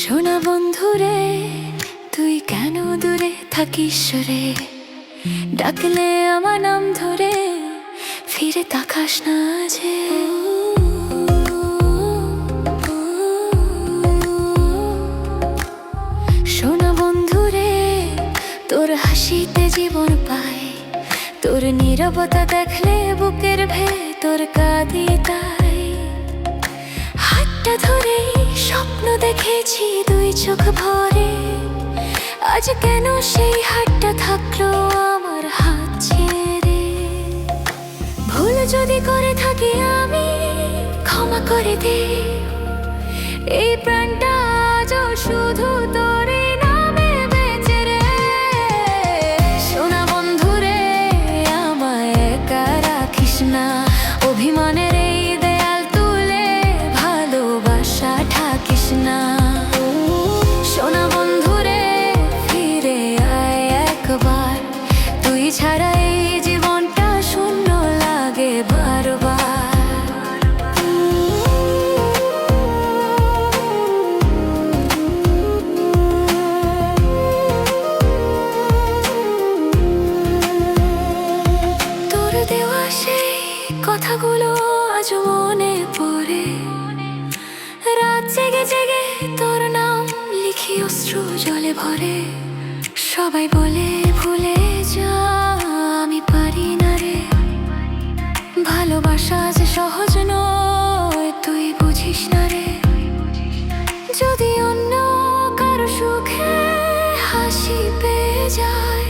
শোনা বন্ধুরে, তুই কেন দূরে থাকিস রে? ডাকলে আমার নাম ধরে, ফিরে তাকাস না যে। হাসিতে জীবন পাই তোর নীরবতা দেখলে বুকের ভেতর কাঁদি তাই। হাতটা ধরে স্বপ্ন দেখেছি দুই চোখ ভরে। আজ কেন সেই হাতটা থাকল আমার হাত ছেড়ে? ভুল যদি করে থাকি আমি, ক্ষমা করে দে। এই প্রাণটা আজও শুধু তোরে না। অভিমানের এই দেয়াল তুলে ভালোবাসা ঠাকিস না। সোনা বন্ধুরে ফিরে আয় একবার। তুই ছাড়া আজ মনে পড়ে। রাত জেগে জেগে তোর নাম লিখি, অশ্রু জলে ভরে। সবাই বলে, ভুলে যা, আমি পারি না রে। ভালোবাসা যে সহজ নয়, তুই বুঝিস না রে। যদি অন্য কারও সুখে হাসি পেয়ে যায়